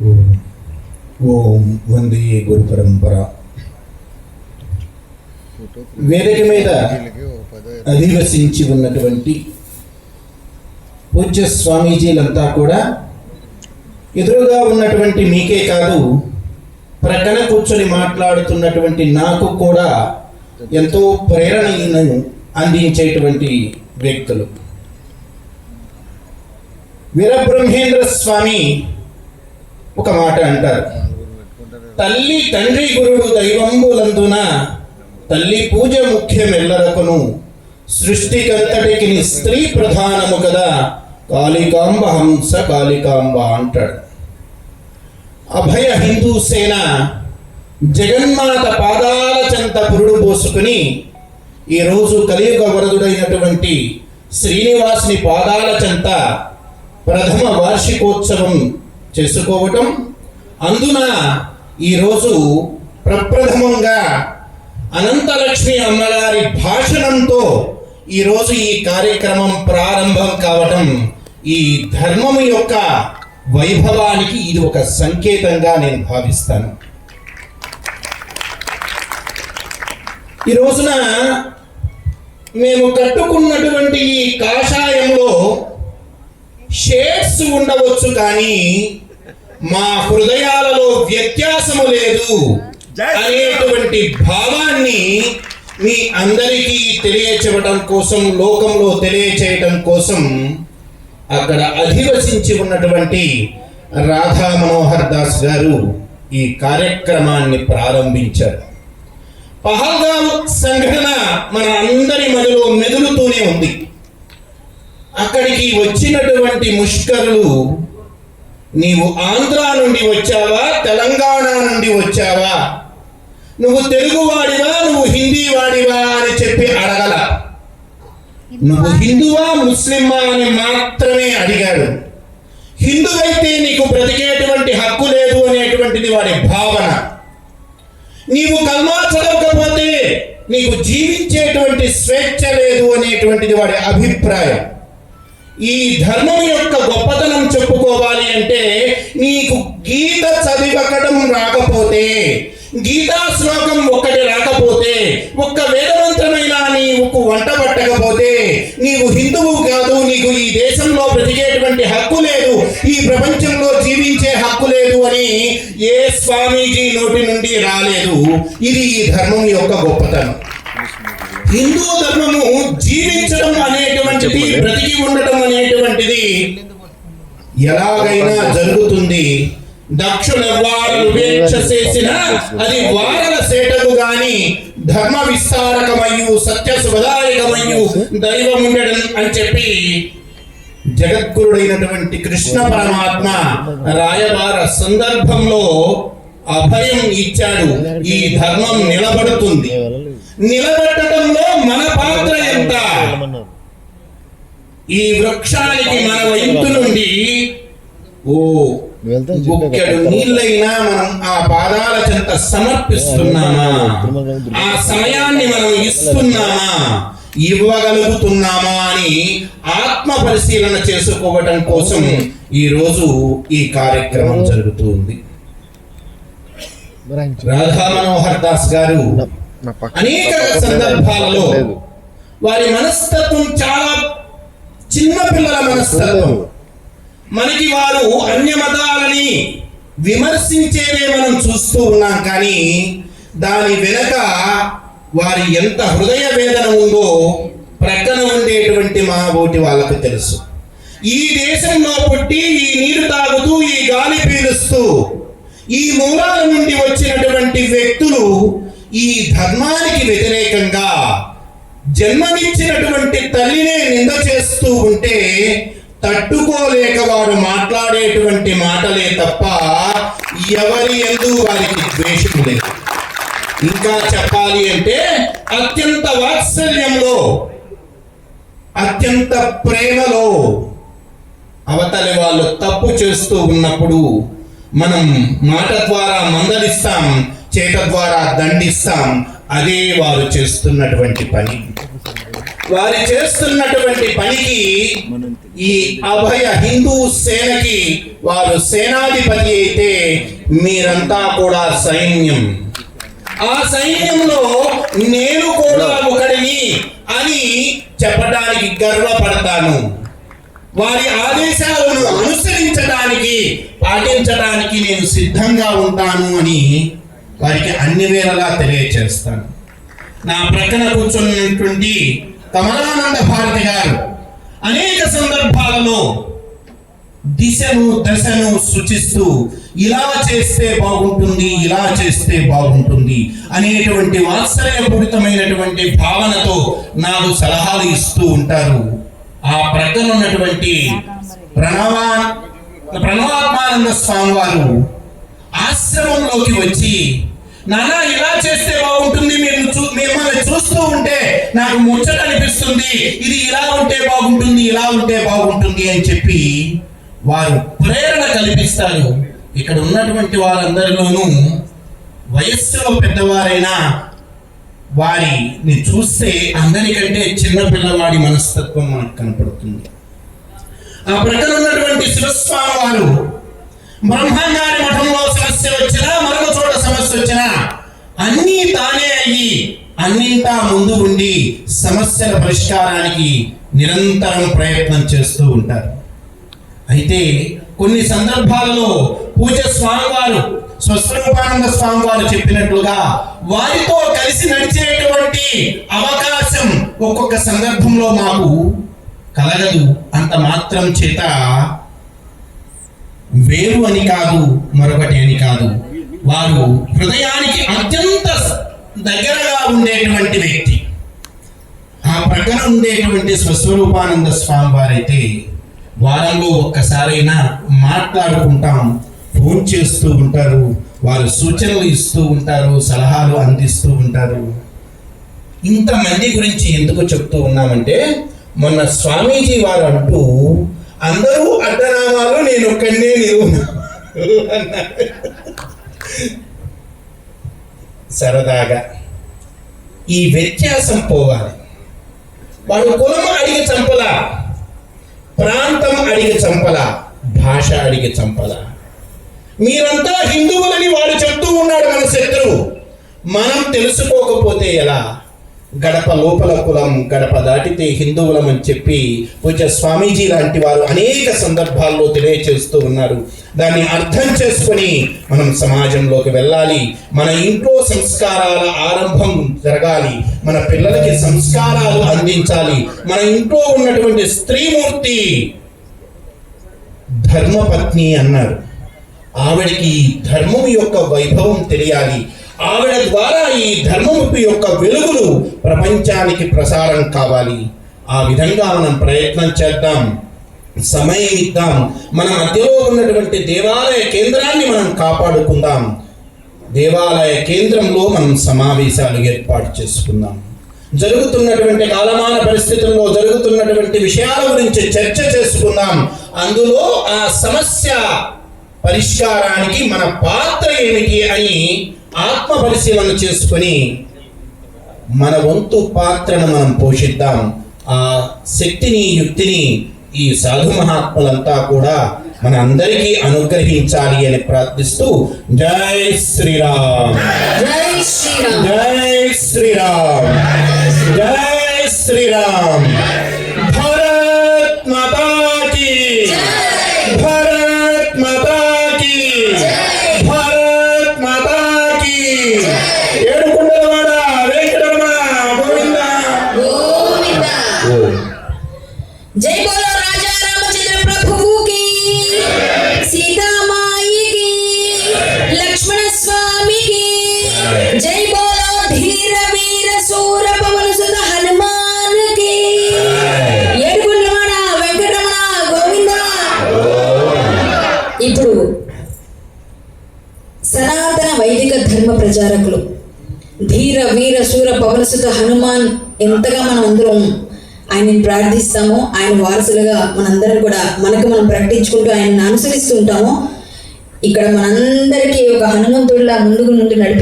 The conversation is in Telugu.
ఓం వందే గురు పరంపర. వేదిక మీద అధివసించి ఉన్నటువంటి పూజ్య స్వామీజీలంతా కూడా ఎదురుగా ఉన్నటువంటి మీకే కాదు ప్రక్కన కూర్చొని మాట్లాడుతున్నటువంటి నాకు కూడా ఎంతో ప్రేరణను అందించేటువంటి వ్యక్తులు. వీరబ్రహ్మేంద్ర స్వామి ఒక మాట అంటారు. తల్లి తండ్రి గురుడు దైవంబులందున తల్లి పూజ ముఖ్యమెల్లరకును సృష్టికంతటికి స్త్రీ ప్రధానము కదా కాళికాంబ హంస కాళికాంబ అంటాడు. అభయ హిందూ సేన జగన్మాత పాదాల చెంత పురుడు పోసుకుని ఈరోజు కలియుగ వరదుడైనటువంటి శ్రీనివాసుని పాదాల చెంత ప్రథమ వార్షికోత్సవం చేసుకోవటం. అందున ఈరోజు ప్రప్రథమంగా అనంతలక్ష్మి అమ్మగారి భాషణంతో ఈరోజు ఈ కార్యక్రమం ప్రారంభం కావటం ఈ ధర్మం యొక్క వైభవానికి ఇది ఒక సంకేతంగా నేను భావిస్తాను. ఈ రోజున మేము కట్టుకున్నటువంటి ఈ కాషాయంలో షేడ్స్ ఉండవచ్చు కానీ మా హృదయాలలో వ్యత్యాసము లేదు అనేటువంటి భావాన్ని మీ అందరికీ తెలియచేయటం కోసం లోకంలో తెలియచేయటం కోసం అక్కడ అధివసించి ఉన్నటువంటి రాధా మనోహర్ దాస్ గారు ఈ కార్యక్రమాన్ని ప్రారంభించారు. పహల్గామ్ సంఘటన మన అందరి మదిలో మెదులుతూనే ఉంది. అక్కడికి వచ్చినటువంటి ముష్కరులు నీవు ఆంధ్ర నుండి వచ్చావా? తెలంగాణ నుండి వచ్చావా? నువ్వు తెలుగు వాడివా? నువ్వు హిందీ వాడివా అని చెప్పి అడగల. నువ్వు హిందువా ముస్లిమా అని మాత్రమే అడిగాడు. హిందువైతే నీకు బ్రతికేటువంటి హక్కు లేదు అనేటువంటిది వాడి భావన. నీవు కల్మా చదవకపోతే నీకు జీవించేటువంటి స్వేచ్ఛ లేదు అనేటువంటిది వాడి అభిప్రాయం. ఈ ధర్మం యొక్క గొప్పతనం చెప్పుకోవాలి అంటే నీకు గీత చదివకడం రాకపోతే గీతా శ్లోకం ఒక్కటి రాకపోతే ఒక్క వేదమంత్రమైనా నీకు వంట పట్టకపోతే నీవు హిందువు కాదు నీకు ఈ దేశంలో బ్రతికేటువంటి హక్కు లేదు ఈ ప్రపంచంలో జీవించే హక్కు లేదు అని ఏ స్వామీజీ నోటి నుండి రాలేదు. ఇది ఈ ధర్మం యొక్క గొప్పతనం. హిందూ ధర్మము జీవించడం అనేటువంటిది బ్రతికి ఉండటం అనేటువంటిది ఎలాగైనా జరుగుతుంది. దక్షుల ఉపేక్ష చేసిన అది వారల సేటకు గాని ధర్మ విస్తారకమయ్యు సత్య సుఖదాయకమయ్యు దైవం ఉండడం అని చెప్పి జగద్గురుడైనటువంటి కృష్ణ పరమాత్మ రాయబార సందర్భంలో అభయం ఇచ్చాడు. ఈ ధర్మం నిలబడుతుంది. నిలబెట్టడంలో మన పాత్ర ఎంత? ఈ వృక్షానికి మన వైపు నుండి ఓ నీళ్ళైనా మనం ఆ పాదాల చెంత సమర్పిస్తున్నామా? ఆ సమయాన్ని మనం ఇస్తున్నామా? ఇవ్వగలుగుతున్నామా అని ఆత్మ పరిశీలన చేసుకోవటం కోసం ఈ రోజు ఈ కార్యక్రమం జరుగుతుంది రాధా మనోహర్ దాస్ గారు అనేక సందర్భాలలో వారి మనస్తత్వం చాలా చిన్న పిల్లల మనస్తత్వం. మనకి వారు అన్య మతాలని విమర్శించేదే మనం చూస్తూ ఉన్నాం కానీ దాని వెనక వారి ఎంత హృదయ వేదన ఉందో ప్రక్కన ఉండేటువంటి మా ఓటి వాళ్ళకు తెలుసు. ఈ దేశంలో పుట్టి ఈ నీరు తాగుతూ ఈ గాలి పీలుస్తూ ఈ మూలాల నుండి ఈ ధర్మానికి వ్యతిరేకంగా జన్మనిచ్చినటువంటి తల్లినే నింద చేస్తూ ఉంటే తట్టుకోలేక వారు మాట్లాడేటువంటి మాటలే తప్ప ఎవరి ఎందు వారికి ద్వేషం లేదు. ఇంకా చెప్పాలి అంటే అత్యంత వాత్సల్యంలో అత్యంత ప్రేమలో అవతలి వాళ్ళు తప్పు చేస్తూ ఉన్నప్పుడు మనం మాట ద్వారా మందలిస్తాం. చేత ద్వారా దండిస్తాం అదే వారు చేస్తున్నటువంటి పని. వారు చేస్తున్నటువంటి పనికి ఈ అభయ హిందూ సేనకి వారు సేనాధిపతి అయితే మీరంతా కూడా సైన్యం. ఆ సైన్యంలో నేను కూడా ఒకడిని అని చెప్పడానికి గర్వపడతాను. వారి ఆదేశాలను అనుసరించడానికి పాటించడానికి నేను సిద్ధంగా ఉంటాను అని వారికి అన్ని వేళలా తెలియచేస్తాను. నా ప్రక్కన కూర్చున్నటువంటి కమలానంద భారతి గారు అనేక సందర్భాలలో దిశను దశను సూచిస్తూ ఇలా చేస్తే బాగుంటుంది ఇలా చేస్తే బాగుంటుంది అనేటువంటి వాత్సల్యపూరితమైనటువంటి భావనతో నాకు సలహాలు ఇస్తూ ఉంటారు. ఆ ప్రక్కన ఉన్నటువంటి ప్రణవా ప్రణవాత్మానంద స్వామి వారు ఆశ్రమంలోకి వచ్చి నానా ఇలా చేస్తే బాగుంటుంది. మేము చూ మిమ్మల్ని చూస్తూ ఉంటే నాకు ముచ్చట అనిపిస్తుంది. ఇది ఇలా ఉంటే బాగుంటుంది ఇలా ఉంటే బాగుంటుంది అని చెప్పి వారు ప్రేరణ కల్పిస్తారు. ఇక్కడ ఉన్నటువంటి వారందరిలోనూ వయస్సులో పెద్దవారైనా వారిని చూస్తే అందరికంటే చిన్న పిల్లవాడి మనస్తత్వం మనకు కనపడుతుంది. ఆ ప్రక్కన ఉన్నటువంటి శివస్వామి వారు బ్రహ్మంగారి మఠంలో సమస్య వచ్చినా మరొక చోట సమస్య వచ్చినా అన్నీ తానే అయ్యి అన్నింటా ముందు ఉండి సమస్యల పరిష్కారానికి నిరంతరం ప్రయత్నం చేస్తూ ఉంటారు. అయితే కొన్ని సందర్భాలలో పూజ స్వామివారు స్వస్వరూపానంద స్వామి వారు చెప్పినట్లుగా వారితో కలిసి నడిచేటువంటి అవకాశం ఒక్కొక్క సందర్భంలో మాకు కలగదు. అంత మాత్రం చేత వేరు అని కాదు మరొకటి అని కాదు. వారు హృదయానికి అత్యంత దగ్గరగా ఉండేటువంటి వ్యక్తి. ఆ ప్రక్కన ఉండేటువంటి స్వస్వరూపానంద స్వామి వారైతే వారంలో ఒక్కసారైనా మాట్లాడుకుంటాం ఫోన్ చేస్తూ ఉంటారు వారు సూచనలు ఇస్తూ ఉంటారు సలహాలు అందిస్తూ ఉంటారు. ఇంతమంది గురించి ఎందుకు చెప్తూ ఉన్నామంటే మొన్న స్వామీజీ వారు అంటూ అందరూ అడ్డనామాలు నేను ఒక్కడే నిలువు సరదాగా ఈ వ్యత్యాసం పోవాలి. వాడు కులం అడిగి చంపలా ప్రాంతం అడిగి చంపలా భాష అడిగి చంపలా. మీరంతా హిందువులని వాడు చెప్తూ ఉన్నాడు మన శత్రువు. మనం తెలుసుకోకపోతే ఎలా? గడప లోపల కులం గడప దాటితే హిందువులం అని చెప్పి పూజ స్వామీజీ లాంటి వారు అనేక సందర్భాల్లో తెలియచేస్తూ ఉన్నారు. దాన్ని అర్థం చేసుకొని మనం సమాజంలోకి వెళ్ళాలి. మన ఇంట్లో సంస్కారాల ఆరంభం జరగాలి. మన పిల్లలకి సంస్కారాలు అందించాలి. మన ఇంట్లో ఉన్నటువంటి స్త్రీమూర్తి ధర్మపత్ని అన్నారు. ఆవిడకి ధర్మం యొక్క వైభవం తెలియాలి. ఆవిడ ద్వారా ఈ ధర్మము యొక్క వెలుగులు ప్రపంచానికి ప్రసారం కావాలి. ఆ విధంగా మనం ప్రయత్నం చేద్దాం. సమయం ఇద్దాం. మన మధ్యలో ఉన్నటువంటి దేవాలయ కేంద్రాన్ని మనం కాపాడుకుందాం. దేవాలయ కేంద్రంలో మనం సమావేశాలు ఏర్పాటు చేసుకుందాం. జరుగుతున్నటువంటి కాలమాన పరిస్థితుల్లో జరుగుతున్నటువంటి విషయాల గురించి చర్చ చేసుకుందాం. అందులో ఆ సమస్య పరిష్కారానికి మన పాత్ర ఏమిటి అని ఆత్మ పరిశీలన చేసుకొని మన వంతు పాత్రను మనం పోషిద్దాం. ఆ శక్తిని యుక్తిని ఈ సాధు మహాత్ములంతా కూడా మన అందరికీ అనుగ్రహించాలి అని ప్రార్థిస్తూ జై శ్రీరామ్. జై శ్రీరామ్. జై శ్రీరామ్. జై శ్రీరామ్. సనాతన వైదిక ధర్మ ప్రచారకులు. ధీర వీర శూర పవనసుత హనుమాన్ ఎంతగా మనం అందరం ఆయనని ప్రార్థిస్తామో ఆయన వారసులుగా మనందరం కూడా మనకు మనం ప్రకటించుకుంటూ ఆయనను అనుసరిస్తుంటామో ఇక్కడ మనందరికీ ఒక హనుమంతుడిలా ముందుకు నుండి నడిపి